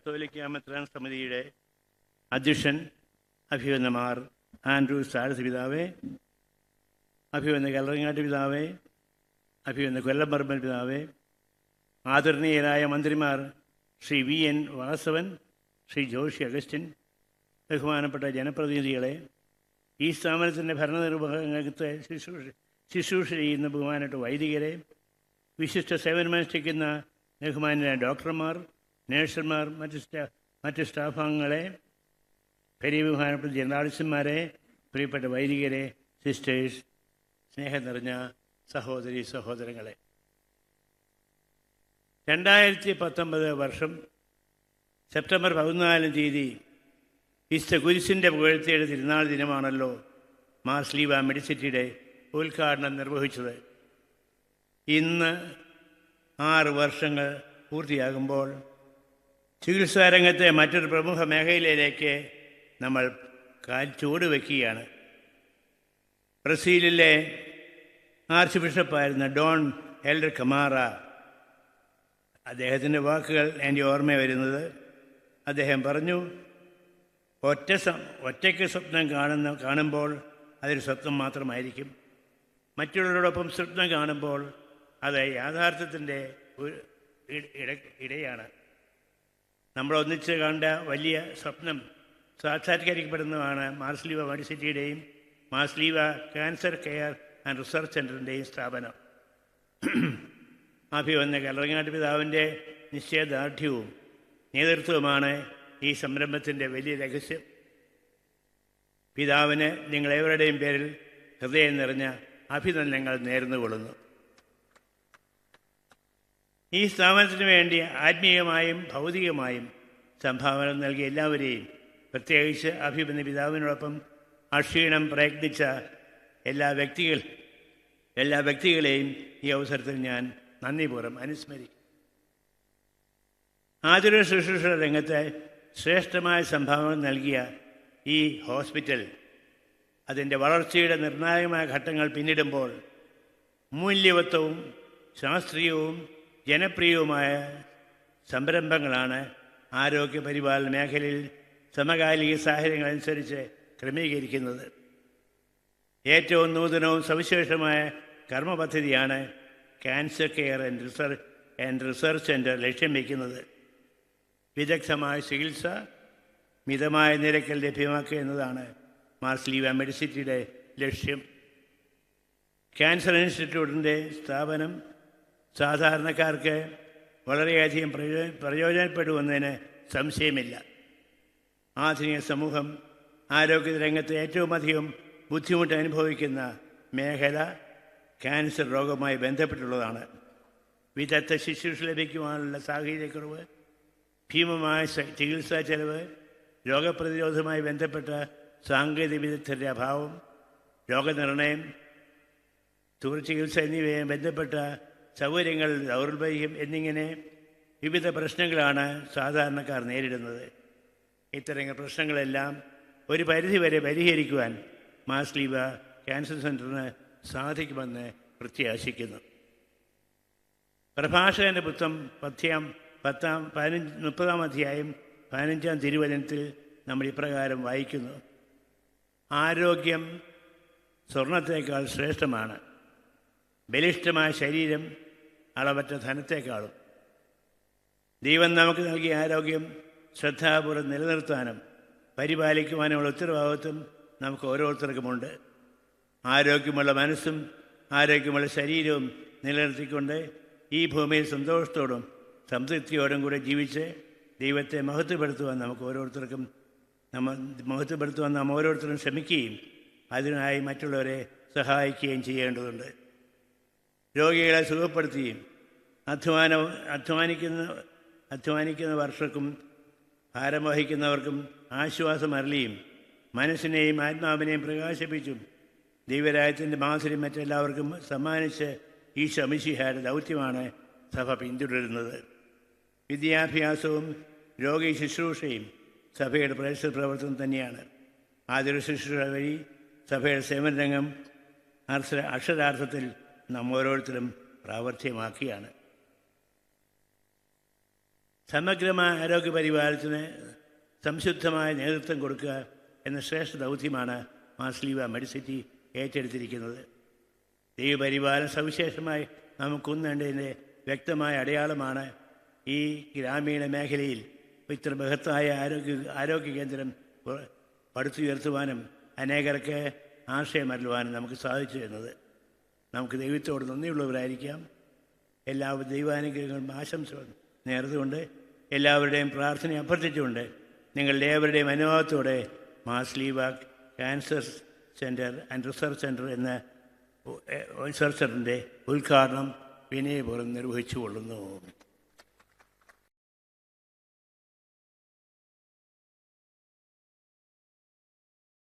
കത്തോലിക്ക മെത്രാൻ സമിതിയുടെ അധ്യക്ഷൻ അഭിവന്ദമാർ ആൻഡ്രൂ സാരസ് പിതാവേ അഭിവന്ദ കല്ലറങ്ങാട്ട് പിതാവേ അഭിവന്ദ കൊല്ലംപറമ്പൻ പിതാവേ ആദരണീയരായ മന്ത്രിമാർ Shri V N Vasavan Shri Joshi Augustine ബഹുമാനപ്പെട്ട ജനപ്രതിനിധികളെ ഈ സ്ഥാപനത്തിന്റെ ഭരണനിർവഹണത്തെ ശുശ്രൂഷ ശുശ്രൂഷ ചെയ്യുന്ന ബഹുമാനപ്പെട്ട വൈദികരെ വിശിഷ്ട സേവനമനുഷ്ഠിക്കുന്ന ബഹുമാനായ ഡോക്ടർമാർ നഴ്സുമാർ മറ്റ് സ്റ്റാ മറ്റ് സ്റ്റാഫംഗങ്ങളെ പെരിയ ബഹുമാനപ്പെട്ട ജനറാളിസ്റ്റന്മാരെ പ്രിയപ്പെട്ട വൈദികരെ സിസ്റ്റേഴ്സ് സ്നേഹം നിറഞ്ഞ സഹോദരി സഹോദരങ്ങളെ. രണ്ടായിരത്തി പത്തൊമ്പത് വർഷം സെപ്റ്റംബർ പതിനാലാം തീയതി വിശുദ്ധ കുരിശിന്റെ പുകഴ്ത്തിയുടെ തിരുനാൾ ദിനമാണല്ലോ മാർസ്ലീവ മെഡിസിറ്റിയുടെ ഉദ്ഘാടനം നിർവഹിച്ചത്. ഇന്ന് ആറ് വർഷങ്ങൾ പൂർത്തിയാകുമ്പോൾ ചികിത്സാരംഗത്തെ മറ്റൊരു പ്രമുഖ മേഖലയിലേക്ക് നമ്മൾ കാൽ ചൂട് വയ്ക്കുകയാണ് ബ്രസീലിലെ ആർച്ച് ബിഷപ്പായിരുന്ന ഡോൺ എൽഡർ കമാറ അദ്ദേഹത്തിന്റെ വാക്കുകൾ എന്റെ ഓർമ്മ വരുന്നത്. അദ്ദേഹം പറഞ്ഞു ഒറ്റ ഒറ്റയ്ക്ക് സ്വപ്നം കാണുന്ന കാണുമ്പോൾ അതൊരു സ്വപ്നം മാത്രമായിരിക്കും. മറ്റുള്ളവരോടൊപ്പം സ്വപ്നം കാണുമ്പോൾ അത് യാഥാർത്ഥ്യത്തിന്റെ ഒരു ഇട- ഇട- ഇടയാണ്. നമ്മൾ ഒന്നിച്ച് കണ്ട വലിയ സ്വപ്നം സാക്ഷാത്കരിക്കപ്പെടുന്നതാണ് Mar Sleeva യൂണിവേഴ്സിറ്റിയുടെയും Mar Sleeva cancer care and research സെന്ററിന്റെയും സ്ഥാപനം. അഭിവന്ന കലറങ്ങാട്ട് പിതാവിന്റെ നിശ്ചയദാർഢ്യവും നേതൃത്വവുമാണ് ഈ സംരംഭത്തിന്റെ വലിയ രഹസ്യം. പിതാവിന് നിങ്ങളേവരുടെയും പേരിൽ ഹൃദയം നിറഞ്ഞ അഭിനന്ദനങ്ങൾ നേർന്നുകൊള്ളുന്നു. ഈ സ്ഥാപനത്തിന് വേണ്ടി ആത്മീയമായും ഭൗതികമായും സംഭാവന നൽകിയ എല്ലാവരെയും പ്രത്യേകിച്ച് അഭിമന്യ പിതാവിനോടൊപ്പം അക്ഷീണം പ്രയത്നിച്ച എല്ലാ വ്യക്തികൾ എല്ലാ വ്യക്തികളെയും ഈ അവസരത്തിൽ ഞാൻ നന്ദിപൂർവം അനുസ്മരിക്കും ആതുര ശുശ്രൂഷ രംഗത്ത് ശ്രേഷ്ഠമായ സംഭാവന നൽകിയ ഈ ഹോസ്പിറ്റൽ അതിന്റെ വളർച്ചയുടെ നിർണായകമായ ഘട്ടങ്ങൾ പിന്നിടുമ്പോൾ മൂല്യവത്വവും ശാസ്ത്രീയവും ജനപ്രിയവുമായ സംരംഭങ്ങളാണ് ആരോഗ്യ പരിപാലന മേഖലയിൽ സമകാലിക സാഹചര്യങ്ങളനുസരിച്ച് ക്രമീകരിക്കുന്നത്. ഏറ്റവും നൂതനവും സവിശേഷമായ കർമ്മ പദ്ധതിയാണ് cancer care and research and research centre ലക്ഷ്യം വയ്ക്കുന്നത് വിദഗ്ധമായ ചികിത്സ മിതമായ നിരക്കിൽ ലഭ്യമാക്കുക എന്നതാണ് മാർസ്ലീവ മെഡിസിറ്റിയുടെ ലക്ഷ്യം. ക്യാൻസർ ഇൻസ്റ്റിറ്റ്യൂട്ടിന്റെ സ്ഥാപനം സാധാരണക്കാർക്ക് വളരെയധികം പ്രയോ പ്രയോജനപ്പെടുമെന്നതിന് സംശയമില്ല. ആധുനിക സമൂഹം ആരോഗ്യ രംഗത്ത് ഏറ്റവും അധികം ബുദ്ധിമുട്ട് അനുഭവിക്കുന്ന മേഖല ക്യാൻസർ രോഗവുമായി ബന്ധപ്പെട്ടുള്ളതാണ്. വിദഗ്ധ ശുശ്രൂഷ ലഭിക്കുവാനുള്ള സാഹചര്യക്കുറവ് ഭീമമായ ചികിത്സാ ചെലവ് രോഗപ്രതിരോധവുമായി ബന്ധപ്പെട്ട സാങ്കേതിക വിദഗ്ധരുടെ അഭാവം രോഗനിർണയം തുടർ ചികിത്സ എന്നിവയെ ബന്ധപ്പെട്ട സൗകര്യങ്ങൾ ദൗർബല്യം എന്നിങ്ങനെ വിവിധ പ്രശ്നങ്ങളാണ് സാധാരണക്കാർ നേരിടുന്നത്. ഇത്തരം പ്രശ്നങ്ങളെല്ലാം ഒരു പരിധിവരെ പരിഹരിക്കുവാൻ മാസ്ലീവ ക്യാൻസർ സെന്ററിന് സാധിക്കുമെന്ന് പ്രത്യാശിക്കുന്നു. പ്രഭാഷകന്റെ പുസ്തകം പത്താം പത്താം പതിനഞ്ച് മുപ്പതാം അധ്യായം പതിനഞ്ചാം തിരുവചനത്തിൽ നമ്മൾ ഇപ്രകാരം വായിക്കുന്നു. ആരോഗ്യം സ്വർണത്തേക്കാൾ ശ്രേഷ്ഠമാണ്. ബലിഷ്ഠമായ ശരീരം അളവറ്റ ധനത്തേക്കാൾ ദൈവം നമുക്ക് നൽകിയ ആരോഗ്യം ശ്രദ്ധാപൂർവം നിലനിർത്താനും പരിപാലിക്കുവാനുമുള്ള ഉത്തരവാദിത്വം നമുക്ക് ഓരോരുത്തർക്കുമുണ്ട്. ആരോഗ്യമുള്ള മനസ്സും ആരോഗ്യമുള്ള ശരീരവും നിലനിർത്തിക്കൊണ്ട് ഈ ഭൂമിയിൽ സന്തോഷത്തോടും സംതൃപ്തിയോടും കൂടെ ജീവിച്ച് ദൈവത്തെ മഹത്വപ്പെടുത്തുവാൻ നമുക്ക് ഓരോരുത്തർക്കും നമ്മൾ മഹത്വപ്പെടുത്തുവാൻ നാം ഓരോരുത്തരും ശ്രമിക്കുകയും അതിനായി മറ്റുള്ളവരെ സഹായിക്കുകയും ചെയ്യേണ്ടതുണ്ട്. രോഗികളെ സുഖപ്പെടുത്തുകയും അധ്വാന അധ്വാനിക്കുന്ന അധ്വാനിക്കുന്ന വർഷക്കും ഭാരം വഹിക്കുന്നവർക്കും ആശ്വാസം അരളിയും മനസ്സിനെയും ആത്മാവിനെയും പ്രകാശിപ്പിച്ചും ദൈവരാജ്യത്തിന്റെ മാസരി മറ്റെല്ലാവർക്കും സമ്മാനിച്ച് ഈ ശമിശിഹാരുടെ ദൗത്യമാണ് സഭ പിന്തുടരുന്നത്. വിദ്യാഭ്യാസവും രോഗി ശുശ്രൂഷയും സഭയുടെ പ്രദേശ പ്രവർത്തനം തന്നെയാണ്. ആദ്യ ശുശ്രൂഷ വഴി സഭയുടെ സേവനരംഗം അക്ഷര അക്ഷരാർത്ഥത്തിൽ നാം ഓരോരുത്തരും പ്രാവർത്തികമാക്കിയാണ് സമഗ്രമായ ആരോഗ്യ പരിപാലനത്തിന് സംശുദ്ധമായ നേതൃത്വം കൊടുക്കുക എന്ന ശ്രേഷ്ഠ ദൗത്യമാണ് മാസ്ലീവ മെഡിസിറ്റി ഏറ്റെടുത്തിരിക്കുന്നത്. ദൈവപരിപാലന സവിശേഷമായി നമുക്കൊന്നേണ്ടതിന്റെ വ്യക്തമായ അടയാളമാണ് ഈ ഗ്രാമീണ മേഖലയിൽ ഇത്ര ബൃഹത്തായ ആരോഗ്യ ആരോഗ്യ കേന്ദ്രം പടുത്തുയർത്തുവാനും അനേകർക്ക് ആശയമരുളുവാനും നമുക്ക് സാധിച്ചു എന്നത് നമുക്ക് ദൈവത്തോട് നന്ദിയുള്ളവരായിരിക്കാം. എല്ലാവരും ദൈവാനുഗ്രഹങ്ങളും ആശംസകളും നേർന്നുകൊണ്ട് എല്ലാവരുടെയും പ്രാർത്ഥന അഭ്യർത്ഥിച്ചുകൊണ്ട് നിങ്ങളുടെ ഏവരുടെയും അനുഭവത്തോടെ Mar Sleeva cancer centre and research centre എന്ന റിസർച്ച് സെന്ററിന്റെ ഉദ്ഘാടനം വിനയപൂർവം നിർവഹിച്ചു കൊള്ളുന്നു